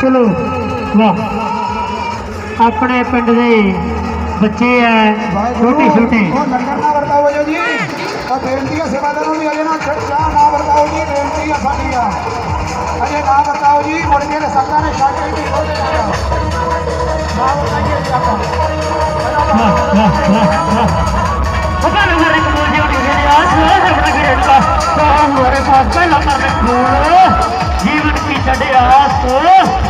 ਚਲੋ। ਵਾਹ ਆਪਣੇ ਪਿੰਡ ਦੇ ਬੱਚੇ ਐ ਛੋਟੇ ਛੋਟੇ ਲੰਗਰ ਹੈ ਮੇਰੇ ਕੋਲ ਜੀ। ਕੋਲ ਜੀਵਨ ਕੀ ਛੱਡਿਆ ਸੋ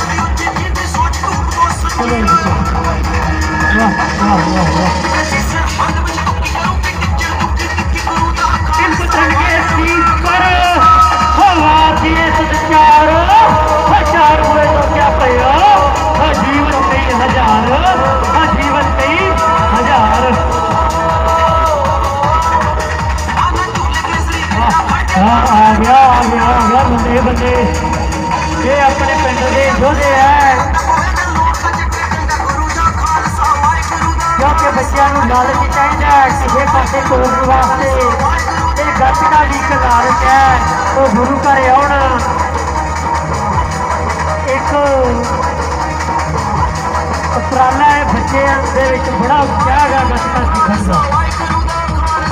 ਚਲੋ ਜੀ, ਚਲੋ। ਵਾਹ ਵਾਹ ਵਾਹ ਵਾਹ ਇਸ ਤਰ੍ਹਾਂ ਕੇ ਸੀਸ ਪਰ ਹਵਾ ਦੀ ਸਤਕਾਰ ਹਜ਼ਾਰ ਹੋਏ ਤਾਂ ਕਿਆ ਪਿਆ ਹਾਂ ਜੀਵਨ ਕਈ ਹਜ਼ਾਰ ਹਾਂ ਜੀਵਨ ਕਈ ਹਜ਼ਾਰ ਹਾਂ ਆ ਗਿਆ ਆ ਗਿਆ ਆ ਗਿਆ ਬੰਦੇ ਬੰਦੇ ਇਹ ਆਪਣੇ ਪਿੰਡ ਦੇ ਯੋਧੇ ਹੈ ਬੱਚਿਆਂ ਨੂੰ ਲਾਲਚ ਚਾਹੀਦਾ ਹੈ ਕਿਸੇ ਪਾਸੇ ਤੋਰਨ ਵਾਸਤੇ। ਇਹ ਗੱਤਕਾ ਦੀ ਇੱਕ ਲਾਲਚ ਹੈ, ਉਹ ਗੁਰੂ ਘਰ ਆਉਣ। ਇੱਕ ਉਪਰਾਲਾ ਹੈ ਬੱਚਿਆਂ ਦੇ ਵਿੱਚ, ਬੜਾ ਉਤਸ਼ਾਹ ਹੈ ਗੱਤਕਾ ਸਿੱਖਣ ਦਾ।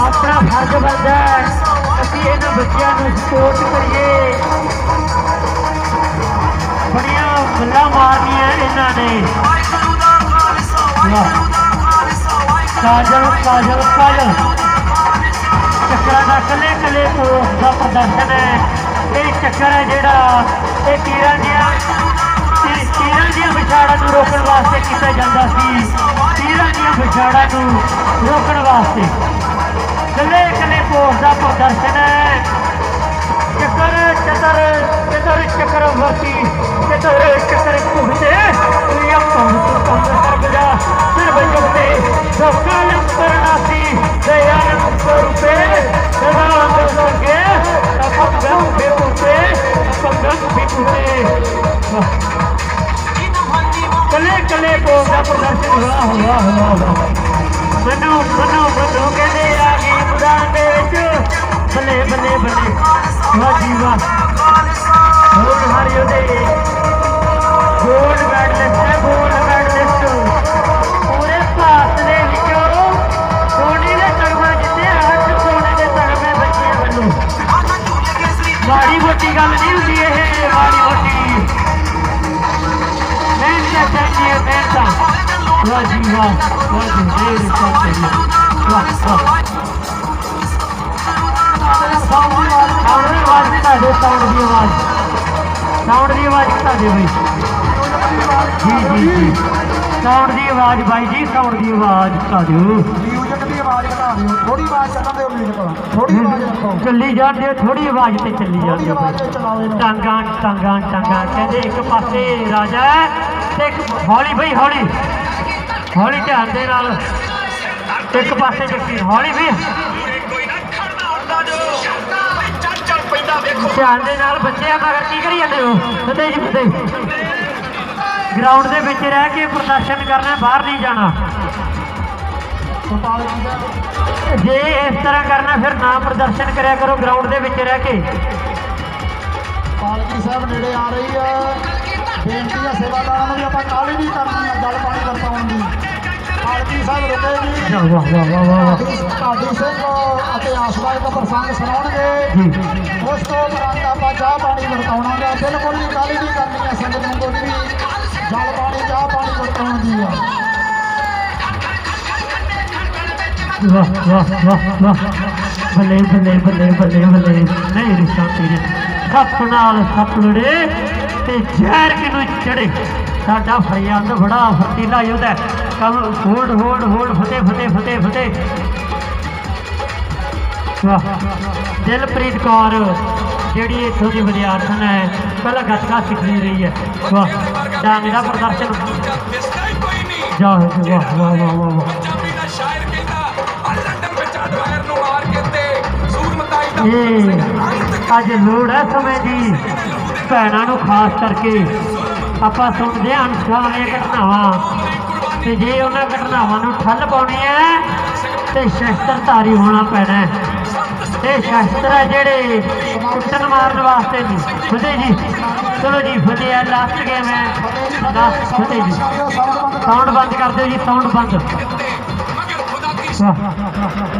ਆਪਣਾ ਫਰਜ਼ ਬਣਦਾ ਹੈ, ਅਸੀਂ ਇਹਨਾਂ ਬੱਚਿਆਂ ਨੂੰ ਸਪੋਰਟ ਕਰੀਏ। ਬੜੀਆਂ ਗੱਲਾਂ ਮਾਰਨੀਆਂ ਇਹਨਾਂ ਨੇ। ਵਾਹ ਕਾਜਲ ਕਾਜਲ ਕਾਜਲ। ਚੱਕਰਾਂ ਦਾ ਕੱਲੇ ਕੱਲੇ ਤੋਂ ਦਾ ਪ੍ਰਦਰਸ਼ਨ ਹੈ। ਇਹ ਚੱਕਰ ਹੈ ਜਿਹੜਾ ਇਹ ਤੀਰਾਂ ਦੀਆਂ ਤੀਰਾਂ ਦੀਆਂ ਵਿਛਾੜਾਂ ਨੂੰ ਰੋਕਣ ਵਾਸਤੇ ਕੀਤਾ ਜਾਂਦਾ ਸੀ। ਤੀਰਾਂ ਦੀਆਂ ਵਿਛਾੜਾਂ ਨੂੰ ਰੋਕਣ ਵਾਸਤੇ। ਕੱਲੇ ਕੱਲੇ ਪੋਸ ਦਾ ਪ੍ਰਦਰਸ਼ਨ ਹੈ। ਚੱਕਰ ਚਤਰ ਚਤਰ ਚੱਕਰਵਰਤੀ ਚਤਰ ਚੱਕਰ ਭੁਗਤੇ ਪ੍ਰਿਯਮ ਦੀ ਆਵਾਜ਼ ਘਟਾ ਦਿਓ ਬਈ ਜੀ ਜੀ ਜੀ ਸਾਊਂਡ ਦੀ ਆਵਾਜ਼ ਬਾਈ ਜੀ ਸਾਊਂਡ ਦੀ ਆਵਾਜ਼ ਘਟਾ ਦਿਓ ਮਿਊਜ਼ਿਕ ਦੀ ਆਵਾਜ਼ ਘਟਾ ਦਿਓ ਥੋੜੀ ਆਵਾਜ਼ ਚੱਲਣ ਦਿਓ ਮਿਊਜ਼ਿਕ ਥੋੜੀ ਆਵਾਜ਼ ਰੱਖੋ ਚੱਲੀ ਜਾਂਦੇ ਹੋ ਥੋੜੀ ਆਵਾਜ਼ ਤੇ ਚੱਲੀ ਥੋੜੀ ਜਾਂਦੇ ਹੋ ਆਵਾਜ਼ ਤੇ ਚਲਾਓ ਇਹਨੂੰ ਟਾਂਗਾਂ ਟਾਂਗਾਂ ਟਾਂਗਾਂ ਕਹਿੰਦੇ ਇੱਕ ਪਾਸੇ ਰਾਜਾ ਹੈ ਤੇ ਇੱਕ ਹੌਲੀ ਬਈ ਹੌਲੀ ਹੌਲੀ ਧਿਆਨ ਦੇ ਨਾਲ ਇੱਕ ਪਾਸੇ ਜੱਕੀ ਹੌਲੀ ਵੀ। ਧਿਆਨ ਦੇ ਨਾਲ ਬੱਚੇ ਆ ਮਗਰ ਕੀ ਕਰੀ ਜਾਂਦੇ ਹੋ? ਫਤਿਹ ਜੀ। ਫਤਿਹ ਗਰਾਊਂਡ ਦੇ ਵਿੱਚ ਰਹਿ ਕੇ ਪ੍ਰਦਰਸ਼ਨ ਕਰਨਾ, ਬਾਹਰ ਨਹੀਂ ਜਾਣਾ। ਜੇ ਇਸ ਤਰ੍ਹਾਂ ਕਰਨਾ, ਫਿਰ ਨਾ ਪ੍ਰਦਰਸ਼ਨ ਕਰਿਆ ਕਰੋ ਗਰਾਊਂਡ ਦੇ ਵਿੱਚ ਰਹਿ ਕੇ। ਪਾਲਕੀ ਸਾਹਿਬ ਨੇੜੇ ਆ ਰਹੀ ਹੈ ਬੇਨਤੀ ਹੈ ਸੇਵਾਦਾਰਾਂ ਨੂੰ ਵੀ ਆਪਾਂ ਕਾਹਲੀ ਨਹੀਂ ਕਰਨੀ ਹੈ ਜਲ ਪਾਣੀ ਪਾਲਕੀ ਸਾਹਿਬ ਰੁਕੇਗੀ ਵਾਹ ਵਾਹ ਵਾਹ ਵਾਹ ਵਾਹ ਢਾਡੀ ਸਿੰਘ ਅਤੇ ਆਸਵਾ ਦਾ ਪ੍ਰਸੰਗ ਸੁਣਾਉਣਗੇ। ਜੀ ਉਸ ਤੋਂ ਉਪਰੰਤ ਆਪਾਂ ਚਾਹ ਪਾਣੀ ਵਰਤਾਉਣਾ ਗਾ ਬਿਲਕੁਲ ਵੀ ਕਾਹਲੀ ਨਹੀਂ ਕਰਨੀ ਹੈ ਸੰਗਤ ਨੂੰ ਕੋਈ ਵੀ ਜਲ ਪਾਣੀ ਚਾਹ ਪਾਣੀ ਵਰਤਾਉਣ ਦੀ ਆ। ਵਾਹ ਵਾਹ ਵਾਹ ਵਾਹ। ਬੱਲੇ ਬੱਲੇ ਬੱਲੇ ਬੱਲੇ ਬੱਲੇ। ਨਹੀਂ ਰਿਸ਼ਾ ਤੇਰੇ ਸੱਪ ਨਾਲ ਸੱਪ ਲੜੇ ਤੇ ਜ਼ਹਿਰ ਕਿਨੂੰ ਚੜੇ ਸਾਡਾ ਫਰਿਆਦ ਬੜਾ ਫਤੀਲਾ ਯੋਧਾ ਕਮ ਹੋਲਡ ਹੋਲਡ ਹੋਲਡ ਫਤਿਹ ਫਤਿਹ ਫਤਿਹ ਫਤਿਹ ਵਾਹ। ਦਿਲਪ੍ਰੀਤ ਕੌਰ ਜਿਹੜੀ ਇੱਥੋਂ ਦੀ ਵਿਦਿਆਰਥਣ ਹੈ ਪਹਿਲਾਂ ਗੱਤਕਾ ਸਿੱਖਦੀ ਰਹੀ ਹੈ। ਵਾਹ। ਡਾਂਗ ਦਾ ਪ੍ਰਦਰਸ਼ਨ। ਜਾ ਵਾਹ ਵਾਹ ਵਾਹ ਵਾਹ ਵਾਹ। ਪੰਜਾਬੀ ਦਾ ਸ਼ਾਇਰ ਕਹਿੰਦਾ ਆ ਲੰਡਨ ਵਿੱਚ ਅਡਵਾਇਰ ਨੂੰ ਮਾਰ ਕੇ ਤੇ ਸੂਰਮਤਾਈ ਦਾ ਅੱਜ ਲੋੜ ਹੈ ਸਮੇਂ ਦੀ। ਭੈਣਾਂ ਨੂੰ ਖਾਸ ਕਰਕੇ ਆਪਾਂ ਸੁਣਦੇ ਹਾਂ ਅਨੁਸ਼ਕਾਂ ਵਾਲੀਆਂ ਘਟਨਾਵਾਂ। ਤੇ ਜੇ ਉਹਨਾਂ ਘਟਨਾਵਾਂ ਨੂੰ ਠੱਲ ਪਾਉਣੀ ਹੈ, ਤੇ ਸ਼ਸਤਰਧਾਰੀ ਹੋਣਾ ਪੈਣਾ ਹੈ। ਇਹ ਸ਼ਸਤਰ ਹੈ ਜਿਹੜੇ ਕੁੱਟਣ ਮਾਰਨ ਵਾਸਤੇ ਨਹੀਂ। ਫਤਿਹ ਜੀ। ਚਲੋ ਜੀ, ਫਤਿਹ ਹੈ ਲਾਸਟ ਗੇਮ ਹੈ। ਲਾਸਟ ਫਤਿਹ ਜੀ। ਸਾਊਂਡ ਬੰਦ ਕਰ ਦਿਓ ਜੀ ਸਾਊਂਡ ਬੰਦ।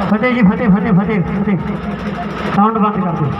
ਫਤਿਹ ਜੀ, ਫਤਿਹ ਫਤਿਹ ਫਤਿਹ ਫਤਿਹ। ਸਾਊਂਡ ਬੰਦ ਕਰ ਦਿਓ।